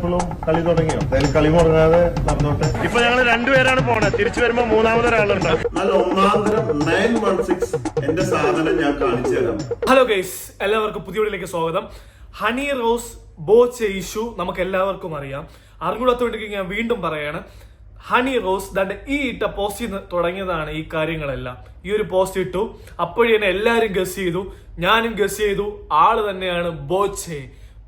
ഇപ്പോഴും കളി തുടങ്ങിയോ? എന്തായാലും കളി മുടങ്ങാതെ നടന്നോട്ടെ. ഇപ്പൊ ഞങ്ങൾ രണ്ടുപേരാണ് പോണത് തിരിച്ചു വരുമ്പോ മൂന്നാമതൊരാളുണ്ട്. നല്ല ഒന്നാന്തരം നയൻ വൺ സിക്സ് എന്റെ സാധനം ഞാൻ കാണിച്ചു തരാം. ഹലോ ഗൈസ് എല്ലാവർക്കും പുതിയ വീഡിയോയിലേക്ക് സ്വാഗതം. ഹണി റോസ് ബോച്ച ഇഷ്യൂ നമുക്ക് എല്ലാവർക്കും അറിയാം. അറിഞ്ഞൂടാത്തോണ്ടെങ്കിൽ ഞാൻ വീണ്ടും പറയാണ് ഹണി റോസ് തന്റെ ഈ ഇട്ട പോസ്റ്റ് ചെയ്ത് തുടങ്ങിയതാണ് ഈ കാര്യങ്ങളെല്ലാം. ഈ ഒരു പോസ്റ്റ് ഇട്ടു. അപ്പോഴേ തന്നെ എല്ലാവരും ഗസ് ചെയ്തു. ഞാനും ഗസ് ചെയ്തു. ആൾ തന്നെയാണ് ബോച്ചെ.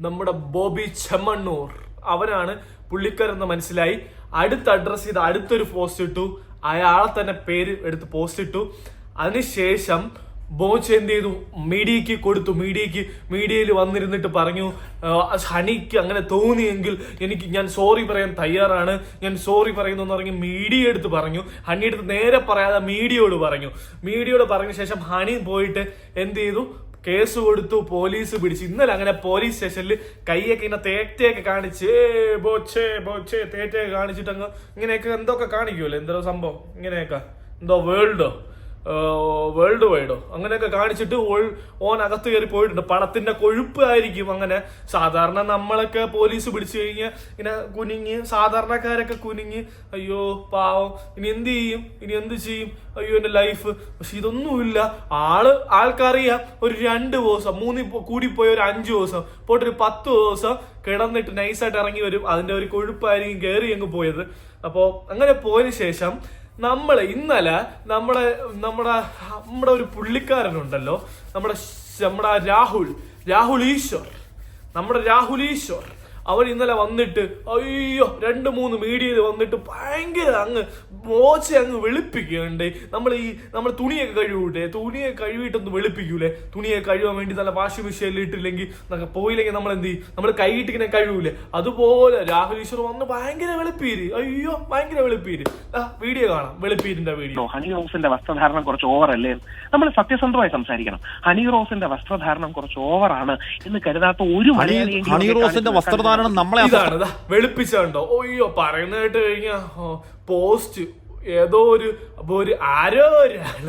നമ്മുടെ ബോബി ചെമ്മണ്ണൂർ. അവനാണ് പുള്ളിക്കാരെന്ന് മനസ്സിലായി. അടുത്ത് അഡ്രസ്സ് ചെയ്ത് അടുത്തൊരു പോസ്റ്റ് ഇട്ടു. അയാളെ തന്നെ പേര് എടുത്ത് പോസ്റ്റ് ഇട്ടു. അതിനുശേഷം ബോച്ച് എന്ത് ചെയ്തു? മീഡിയക്ക് കൊടുത്തു. മീഡിയക്ക് മീഡിയയിൽ വന്നിരുന്നിട്ട് പറഞ്ഞു ഹണിക്ക് അങ്ങനെ തോന്നിയെങ്കിൽ എനിക്ക് ഞാൻ സോറി പറയാൻ തയ്യാറാണ്. ഞാൻ സോറി പറയുന്നു എന്ന് പറഞ്ഞ് മീഡിയ എടുത്ത് പറഞ്ഞു. ഹണി എടുത്ത് നേരെ പറയാതെ മീഡിയയോട് പറഞ്ഞു. മീഡിയയോട് പറഞ്ഞ ശേഷം ഹണി പോയിട്ട് എന്ത് ചെയ്തു? കേസ് കൊടുത്തു പോലീസ് പിടിച്ചു. ഇന്നലെ അങ്ങനെ പോലീസ് സ്റ്റേഷനിൽ കൈയൊക്കെ ഇങ്ങനെ തേറ്റയൊക്കെ കാണിച്ച് "ഏ, ബോച്ചേ ബോച്ചേ തേറ്റയൊക്കെ കാണിച്ചിട്ട് അങ്ങ് ഇങ്ങനെയൊക്കെ എന്തൊക്കെ കാണിക്കുമല്ലോ എന്തോ സംഭവം ഇങ്ങനെയൊക്കെ. എന്തോ വേൾഡോ വേൾഡ് വൈഡോ അങ്ങനെയൊക്കെ കാണിച്ചിട്ട് ഓൻ അകത്ത് കയറി പോയിട്ടുണ്ട്. പണത്തിന്റെ കൊഴുപ്പ് ആയിരിക്കും അങ്ങനെ. സാധാരണ നമ്മളൊക്കെ പോലീസ് പിടിച്ചു കഴിഞ്ഞാൽ ഇങ്ങനെ കുനിഞ്ഞ് സാധാരണക്കാരൊക്കെ കുനിഞ്ഞ് അയ്യോ പാവം. ഇനി എന്ത് ചെയ്യും? ഇനി എന്ത് ചെയ്യും? അയ്യോ എന്റെ ലൈഫ് പക്ഷെ ഇതൊന്നുമില്ല. ആൾ ആൾക്കറിയാം. ഒരു രണ്ട് ദിവസം മൂന്ന് കൂടിപ്പോയ ഒരു അഞ്ച് ദിവസം പോട്ടൊരു പത്ത് ദിവസം കിടന്നിട്ട് നൈസായിട്ട് ഇറങ്ങി വരും. അതിന്റെ ഒരു കൊഴുപ്പായിരിക്കും കയറി അങ്ങ് പോയത്. അപ്പോൾ അങ്ങനെ പോയതിനു ശേഷം നമ്മൾ ഇന്നലെ നമ്മുടെ നമ്മുടെ നമ്മുടെ ഒരു പുള്ളിക്കാരനുണ്ടല്ലോ. നമ്മുടെ നമ്മുടെ രാഹുൽ രാഹുൽ ഈശ്വർ. നമ്മുടെ രാഹുൽ ഈശ്വർ. അവൻ ഇന്നലെ വന്നിട്ട് അയ്യോ രണ്ട് മൂന്ന് മീഡിയയിൽ വന്നിട്ട് ഭയങ്കര അങ്ങ് മോശ അങ്ങ് വെളുപ്പിക്കുകയുണ്ട് നമ്മൾ ഈ നമ്മൾ തുണിയൊക്കെ കഴുകൂട്ടെ തുണിയെ കഴുകിയിട്ടൊന്ന് വെളുപ്പിക്കൂലേ? തുണിയെ കഴുകാൻ വേണ്ടി നല്ല വാഷിംഗ് മെഷീനിൽ ഇട്ടില്ലെങ്കിൽ നമുക്ക് പോയില്ലെങ്കിൽ നമ്മൾ എന്ത് ചെയ്യും? നമ്മൾ കൈയിട്ട് ഇങ്ങനെ കഴുകൂലേ? അതുപോലെ രാഹുൽ ഈശ്വർ വന്ന് ഭയങ്കര വെളുപ്പീര്. അയ്യോ ഭയങ്കര വെളുപ്പീര്. ആ വീഡിയോ കാണാം. വെളുപ്പീരിന്റെ വീഡിയോ. ഹണി റോസിന്റെ വസ്ത്രധാരണം കുറച്ച് ഓവർ അല്ലേ? നമ്മൾ സത്യസന്ധമായി സംസാരിക്കണം. ഹണി റോസിന്റെ വസ്ത്രധാരണം കുറച്ച് ഓവറാണ് എന്ന് കരുതാത്ത ഒരു ഹണി റോസിന്റെ കാണിച്ച് വസ്ത്രധാരണം നമ്മളെ ഇതാണ് ഇതാ വെളുപ്പിച്ചുണ്ടോ? ഒയ്യോ പറയുന്ന കേട്ട് കഴിഞ്ഞാ പോസ്റ്റ് ഏതോ ഒരു അപ്പൊ ഒരു ആരോ ഒരാൾ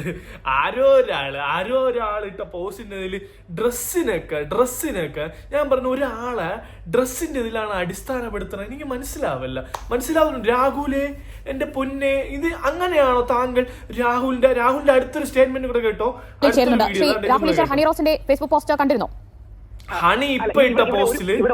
ആരോ ഒരാൾ ആരോ ഒരാൾ ഇട്ട പോസ്റ്റിന്റെ ഇതിൽ ഡ്രസ്സിനൊക്കെ ഡ്രസ്സിനൊക്കെ ഞാൻ പറഞ്ഞു ഒരാളെ ഡ്രസ്സിന്റെ ഇതിലാണ് അടിസ്ഥാനപ്പെടുത്തുന്നത്. എനിക്ക് മനസ്സിലാവില്ല. മനസ്സിലാവുന്നു രാഹുലെ എന്റെ പൊന്നെ ഇത് അങ്ങനെയാണോ താങ്കൾ രാഹുലിന്റെ രാഹുലിന്റെ അടുത്തൊരു സ്റ്റേറ്റ്മെന്റ് കൂടെ കേട്ടോ? ഫേസ്ബുക്ക് പോസ്റ്റ് കണ്ടിരുന്നോ? ഹണി ഇപ്പൊ ഇട്ട പോസ്റ്റിൽ ഇവിടെ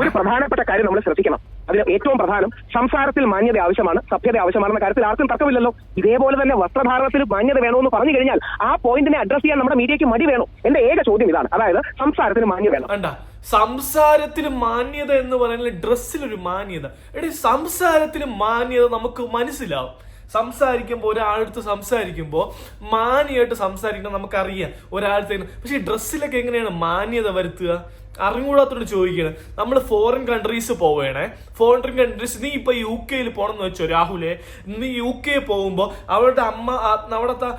ഒരു പ്രധാനപ്പെട്ട കാര്യം നമ്മൾ ശ്രദ്ധിക്കണം. അതിന് ഏറ്റവും പ്രധാനം സംസാരത്തിൽ മാന്യത ആവശ്യമാണ് സഭ്യത ആവശ്യമാണെന്ന കാര്യത്തിൽ ആർക്കും തർക്കമില്ലല്ലോ. ഇതേപോലെ തന്നെ വസ്ത്രധാരണത്തിൽ മാന്യത വേണമെന്ന് പറഞ്ഞു കഴിഞ്ഞാൽ ആ പോയിന്റിനെ അഡ്രസ് ചെയ്യാൻ നമ്മുടെ മീഡിയക്ക് മടി വേണം. എന്റെ ഏക ചോദ്യം ഇതാണ്. അതായത് സംസാരത്തിന് മാന്യത വേണം. സംസാരത്തിന് മാന്യത എന്ന് പറയുന്നത് ഡ്രസ്സിലൊരു മാന്യത. എടി സംസാരത്തിന് മാന്യത നമുക്ക് മനസ്സിലാവും. സംസാരിക്കുമ്പോൾ ഒരാളടുത്ത് സംസാരിക്കുമ്പോൾ മാന്യമായിട്ട് സംസാരിക്കണം നമുക്കറിയാം. ഒരാളത്തെ പക്ഷെ ഡ്രസ്സിലൊക്കെ എങ്ങനെയാണ് മാന്യത വരുത്തുക? അറിഞ്ഞുകൂടാത്തോട് ചോദിക്കണം നമ്മൾ ഫോറിൻ കൺട്രീസ് പോവേണേ ഫോറിൻ കൺട്രീസ് നീ ഇപ്പൊ യു കെയിൽ പോണെന്ന് വെച്ചോ രാഹുലെ. നീ യു കെ പോകുമ്പോൾ അവരുടെ അമ്മ അവിടുത്തെ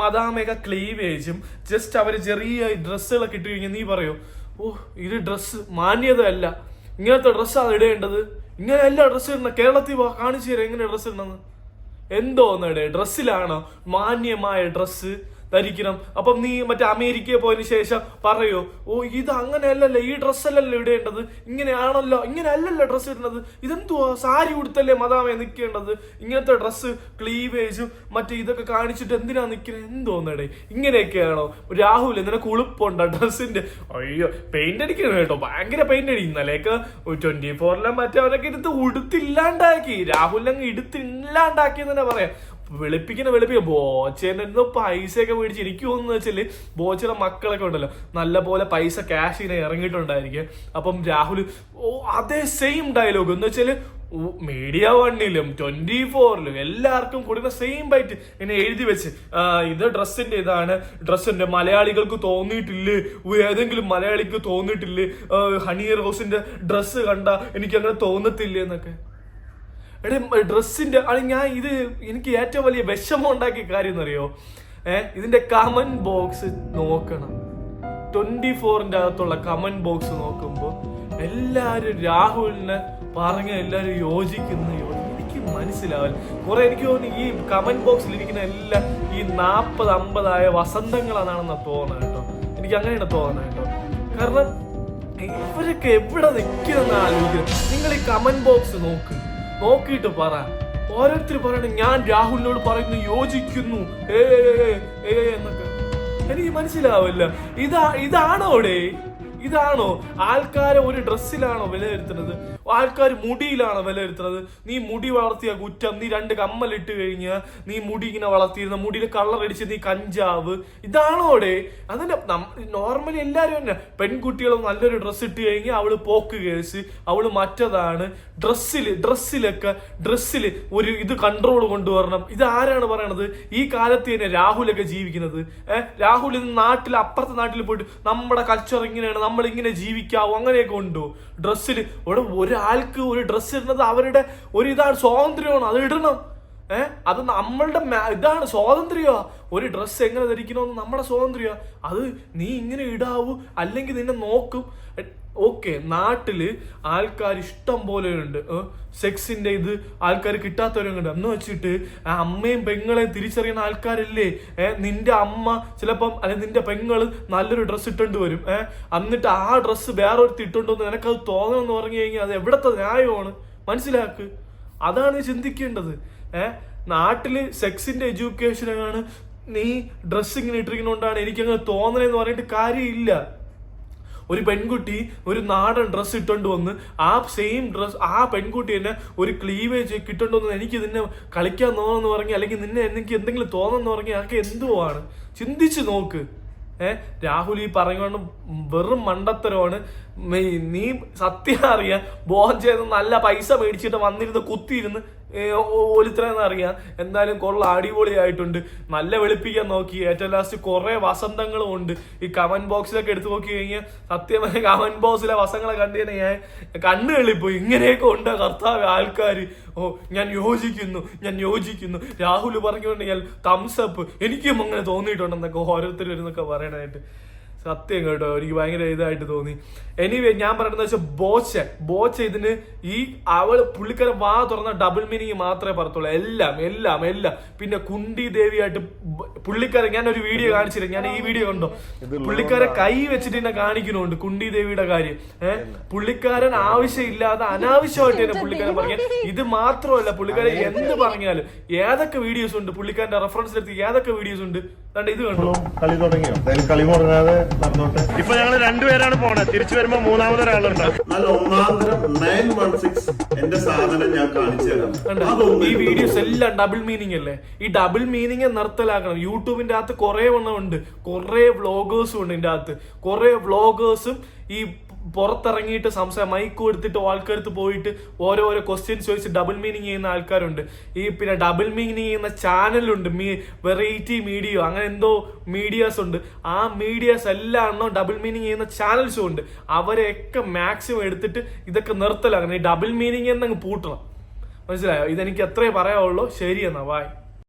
മതാമേക ക്ലീവേജും ജസ്റ്റ് അവർ ചെറിയ ഡ്രസ്സുകളൊക്കെ ഇട്ട് കഴിഞ്ഞാൽ നീ പറയോ ഓ ഇത് ഡ്രസ്സ് മാന്യതയല്ല. ഇങ്ങനത്തെ ഡ്രസ്സാണ് ഇടേണ്ടത്. ഇങ്ങനെ എല്ലാ ഡ്രസ്സ് ഇടണം. കേരളത്തിൽ കാണിച്ചു തരാം എങ്ങനെ ഡ്രസ്സ് ഇടണമെന്ന് എന്തോന്നടെ ഡ്രസ്സിലാണോ? മാന്യമായ ഡ്രസ്സ്? ധരിക്കണം. അപ്പം നീ മറ്റേ അമേരിക്കയിൽ പോയതിന് ശേഷം പറയോ ഓ ഇത് അങ്ങനെയല്ലല്ലോ ഈ ഡ്രസ്സല്ലല്ലോ ഇടേണ്ടത്? ഇങ്ങനെയാണല്ലോ ഇങ്ങനെ അല്ലല്ലോ ഡ്രസ്സ് ഇടുന്നത്? ഇതെന്തുവാ? സാരി ഉടുത്തല്ലേ മതാമേ നിൽക്കേണ്ടത് ഇങ്ങനത്തെ ഡ്രസ്സ് ക്ലീവേജും മറ്റേ ഇതൊക്കെ കാണിച്ചിട്ട് എന്തിനാ നിൽക്കുന്നത് എന്തോന്നടേ ഇങ്ങനെയൊക്കെയാണോ? രാഹുൽ നിനക്ക് ഉളുപ്പുണ്ടോ ഡ്രസ്സിന്റെ? അയ്യോ പെയിന്റ് അടിക്കണം കേട്ടോ ഭയങ്കര പെയിന്റ് അടി. ഇന്നലെയൊക്കെ ട്വന്റി ഫോറിലെ മറ്റവരൊക്കെ എടുത്ത് ഉടുത്തില്ലാണ്ടാക്കി. രാഹുൽ അങ്ങ് എടുത്തില്ലാണ്ടാക്കി എന്ന് തന്നെ പറയാം. വെളുപ്പിക്കുന്ന വെളുപ്പിക്കുക ബോച്ചേന്റെ എന്തോ പൈസയൊക്കെ മേടിച്ച് ഇരിക്കുമെന്ന് വെച്ചാൽ ബോച്ചയുടെ മക്കളൊക്കെ ഉണ്ടല്ലോ. നല്ല പോലെ പൈസ ക്യാഷ് ഇങ്ങനെ ഇറങ്ങിയിട്ടുണ്ടായിരിക്കും. അപ്പം രാഹുൽ ഓ അതേ സെയിം ഡയലോഗ് എന്ന് വെച്ചാൽ മീഡിയ വണ്ണിലും ട്വന്റി ഫോറിലും എല്ലാവർക്കും കൊടുക്കുന്ന സെയിം ബൈറ്റ് എന്നെ എഴുതി വെച്ച്. ഇത് ഡ്രസ്സിന്റെ ഇതാണ്. ഡ്രസ്സിന്റെ മലയാളികൾക്ക് തോന്നിയിട്ടില്ല? ഏതെങ്കിലും മലയാളിക്ക് തോന്നിയിട്ടില്ലേ? ഹണി റോസിന്റെ ഡ്രസ്സ് കണ്ട എനിക്ക് അങ്ങനെ തോന്നത്തില്ലേ എന്നൊക്കെ. എടേ ഡ്രസ്സിന്റെ ഞാൻ ഇത് എനിക്ക് ഏറ്റവും വലിയ വിഷമം ഉണ്ടാക്കിയ കാര്യം എന്നറിയോ? ഏഹ് ഇതിന്റെ കമന്റ് ബോക്സ് നോക്കണം. ട്വന്റി ഫോറിന്റെ അകത്തുള്ള കമന്റ് ബോക്സ് നോക്കുമ്പോൾ എല്ലാരും രാഹുലിനെ പറഞ്ഞ എല്ലാരും യോജിക്കുന്ന. എനിക്ക് മനസ്സിലാവില്ല കുറെ എനിക്ക് തോന്നുന്നു ഈ കമന്റ് ബോക്സിൽ ഇരിക്കുന്ന എല്ലാ ഈ നാപ്പത് അമ്പതായ വസന്തങ്ങളാണെന്നാ തോന്നുന്നത് കേട്ടോ. എനിക്ക് അങ്ങനെയാണ് തോന്നുന്നത് കേട്ടോ. കാരണം ഇവരൊക്കെ എവിടെ നിൽക്കുന്ന ആലോചിക്കുന്നത്? നിങ്ങൾ ഈ കമന്റ് ബോക്സ് നോക്ക്. നോക്കിയിട്ട് പറ. ഓരോരുത്തർ പറയണ ഞാൻ രാഹുലിനോട് പറയുന്നു യോജിക്കുന്നു. ഏ എന്നൊക്കെ. എനിക്ക് മനസ്സിലാവില്ല. ഇതാ ഇതാണോടെ? ഇതാണോ? ആൾക്കാരെ ഒരു ഡ്രസ്സിലാണോ വിലയിരുത്തുന്നത്? ആൾക്കാർ മുടിയിലാണോ വിലയിരുത്തുന്നത്? നീ മുടി വളർത്തിയ കുറ്റം നീ രണ്ട് കമ്മലിട്ട് കഴിഞ്ഞാൽ നീ മുടി ഇങ്ങനെ വളർത്തിയിരുന്ന മുടിയിൽ കളർ അടിച്ച് നീ കഞ്ചാവ്. ഇതാണോടെ അതന്നെ നോർമലി എല്ലാവരും തന്നെ. പെൺകുട്ടികൾ നല്ലൊരു ഡ്രസ്സ് ഇട്ട് കഴിഞ്ഞാൽ അവൾ പോക്ക് കേസ് അവൾ മറ്റതാണ്. ഡ്രസ്സിൽ ഡ്രസ്സിലൊക്കെ ഡ്രസ്സിൽ ഒരു ഇത് കൺട്രോൾ കൊണ്ടുവരണം. ഇത് ആരാണ് പറയണത്? ഈ കാലത്ത് തന്നെ രാഹുലൊക്കെ ജീവിക്കുന്നത്. ഏഹ് രാഹുൽ ഇന്ന് നാട്ടിൽ അപ്പുറത്തെ നാട്ടിൽ പോയിട്ട് നമ്മുടെ കൾച്ചർ ഇങ്ങനെയാണ്. നമ്മൾ ഇങ്ങനെ ജീവിക്കാവോ അങ്ങനെയൊക്കെ ഉണ്ടോ. ഡ്രസ്സിൽ ഇവിടെ ഒരാൾക്ക് ഒരു ഡ്രസ്സ് ഇടുന്നത് അവരുടെ ഒരു ഇതാണ് സ്വാതന്ത്ര്യമാണ് അത് ഇടണം. ഏഹ് അത് നമ്മളുടെ ഇതാണ് സ്വാതന്ത്ര്യ. ഒരു ഡ്രസ്സ് എങ്ങനെ ധരിക്കണമെന്ന് നമ്മുടെ സ്വാതന്ത്ര്യ. അത് നീ ഇങ്ങനെ ഇടാവൂ അല്ലെങ്കിൽ നിന്നെ നോക്കും. ഓക്കെ നാട്ടിൽ ആൾക്കാർ ഇഷ്ടം പോലെ ഉണ്ട്. സെക്സിന്റെ ഇത് ആൾക്കാർ കിട്ടാത്തവരുണ്ട് എന്ന് വെച്ചിട്ട് അമ്മയും പെങ്ങളെയും തിരിച്ചറിയുന്ന ആൾക്കാരല്ലേ? നിന്റെ അമ്മ ചിലപ്പം അല്ലെങ്കിൽ നിന്റെ പെങ്ങൾ നല്ലൊരു ഡ്രസ്സ് ഇട്ടോണ്ട് വരും. ഏഹ് എന്നിട്ട് ആ ഡ്രസ്സ് വേറെ ഒരു എന്ന് നിനക്കത് തോന്നണമെന്ന് പറഞ്ഞു കഴിഞ്ഞാൽ അത് എവിടത്തെ ന്യായമാണ്? മനസ്സിലാക്ക്. അതാണ് ചിന്തിക്കേണ്ടത്. ഏ? നാട്ടിൽ സെക്സിന്റെ എഡ്യൂക്കേഷനാണ് നീ ഡ്രസ് ഇങ്ങനെ ഇട്ടിരിക്കുന്നോണ്ടാണ് എനിക്കങ്ങനെ തോന്നണെന്ന് പറഞ്ഞിട്ട് കാര്യമില്ല. ഒരു പെൺകുട്ടി ഒരു നാടൻ ഡ്രസ്സ് ഇട്ടുകൊണ്ട് വന്ന് ആ സെയിം ഡ്രസ് ആ പെൺകുട്ടി തന്നെ ഒരു ക്ലീവേജ് ഇട്ടോണ്ട് വന്ന് എനിക്ക് നിന്നെ കളിക്കാൻ തോന്നുന്നു പറഞ്ഞു അല്ലെങ്കിൽ നിന്നെ എനിക്ക് എന്തെങ്കിലും തോന്നുന്നു പറഞ്ഞാൽ അതൊക്കെ എന്തുവാണ്? ചിന്തിച്ച് നോക്ക്. ഏഹ് രാഹുൽ ഈ പറഞ്ഞുകൊണ്ട് വെറും മണ്ടത്തരമാണ്. നീ സത്യം അറിയാം ബോധം ചെയ്ത് നല്ല പൈസ മേടിച്ചിട്ട് വന്നിരുന്ന് കുത്തിയിരുന്ന് ഒലിത്രയെന്ന് അറിയാം. എന്തായാലും കൊള്ള അടിപൊളിയായിട്ടുണ്ട്. നല്ല വെളുപ്പിക്കാൻ നോക്കി. ഏറ്റവും ലാസ്റ്റ് കുറെ വസന്തങ്ങളും ഉണ്ട്. ഈ കമന്റ് ബോക്സിലൊക്കെ എടുത്തു നോക്കി കഴിഞ്ഞാൽ സത്യമായ കമന്റ് ബോക്സിലെ വസങ്ങളെ കണ്ടു കഴിഞ്ഞാൽ ഞാൻ കണ്ണു കളിപ്പോയി ഇങ്ങനെയൊക്കെ ഉണ്ട് കർത്താവ് ആൾക്കാർ ഓ ഞാൻ യോജിക്കുന്നു ഞാൻ യോജിക്കുന്നു. രാഹുൽ പറഞ്ഞുകൊണ്ട് ഞാൻ തംസപ്പ് എനിക്കും അങ്ങനെ തോന്നിയിട്ടുണ്ടെന്നൊക്കെ ഓരോരുത്തർ വരുന്നൊക്കെ പറയണായിട്ട്. സത്യം കേട്ടോ എനിക്ക് ഭയങ്കര ഇതായിട്ട് തോന്നി. എനിവേ ഞാൻ പറയുന്നത് വെച്ചാൽ ബോച്ച ബോച്ച ഇതിന് ഈ അവൾ പുള്ളിക്കാരൻ വാ തുറന്ന ഡബിൾ മീനിങ് മാത്രമേ പറത്തുള്ളൂ എല്ലാം എല്ലാം എല്ലാം. പിന്നെ കുണ്ടി ദേവിയായിട്ട് പുള്ളിക്കാരൻ ഞാൻ ഒരു വീഡിയോ കാണിച്ചില്ല. ഞാൻ ഈ വീഡിയോ കണ്ടോ. പുള്ളിക്കാരെ കൈ വെച്ചിട്ട് എന്നെ കാണിക്കുന്നുണ്ട് കുണ്ടി ദേവിയുടെ കാര്യം. ഏഹ് പുള്ളിക്കാരൻ ആവശ്യമില്ലാതെ അനാവശ്യമായിട്ട് തന്നെ പുള്ളിക്കാരൻ പറഞ്ഞ. ഇത് മാത്രമല്ല പുള്ളിക്കാരൻ എന്ത് പറഞ്ഞാലും ഏതൊക്കെ വീഡിയോസ് ഉണ്ട്? പുള്ളിക്കാരന്റെ റെഫറൻസ് എടുത്ത് ഏതൊക്കെ വീഡിയോസ് ഉണ്ട്? കണ്ടോ ഇത് കണ്ടോ? കളി തുടങ്ങിയോ? കളി തുടങ്ങാതെ നടന്നോട്ടെ. ഇപ്പൊ ഞങ്ങൾ രണ്ടുപേരാണ് പോണത്. തിരിച്ചു വരുമ്പോ മൂന്നാമതൊരാളുണ്ട്. നല്ല ഒന്നാന്തരം നയൻ വൺ സിക്സ് എന്റെ സാധനം ഞാൻ കാണിച്ചു തരാം. ഈ വീഡിയോസ് എല്ലാം ഡബിൾ മീനിങ് അല്ലേ? ഈ ഡബിൾ മീനിങ് നിർത്തലാക്കണം. യൂട്യൂബിന്റെ അകത്ത് കുറേ ഉണ്ട് കുറേ വ്ളോഗേഴ്സും ഉണ്ട് ഇതിന്റെ അകത്ത്. കുറേ വ്ളോഗേഴ്സും ഈ പുറത്തിറങ്ങിയിട്ട് സംസാരം മൈക്ക് കൊടുത്തിട്ട് ആൾക്കാരത്ത് പോയിട്ട് ഓരോരോ ക്വസ്റ്റ്യൻസ് ചോദിച്ച് ഡബിൾ മീനിങ് ചെയ്യുന്ന ആൾക്കാരുണ്ട്. ഈ പിന്നെ ഡബിൾ മീനിങ് ചെയ്യുന്ന ചാനലുണ്ട് മീ വെറൈറ്റി മീഡിയ അങ്ങനെ എന്തോ മീഡിയാസ് ഉണ്ട്. ആ മീഡിയാസ് എല്ലാം ഡബിൾ മീനിങ് ചെയ്യുന്ന ചാനൽസും ഉണ്ട്. അവരെയൊക്കെ മാക്സിമം എടുത്തിട്ട് ഇതൊക്കെ നിർത്തലാക്കണം. ഈ ഡബിൾ മീനിങ് എന്നങ്ങ് പൂട്ടണം. മനസ്സിലായോ? ഇതെനിക്ക് എത്രയേ പറയാവുള്ളൂ. ശരി എന്നാ ബായ്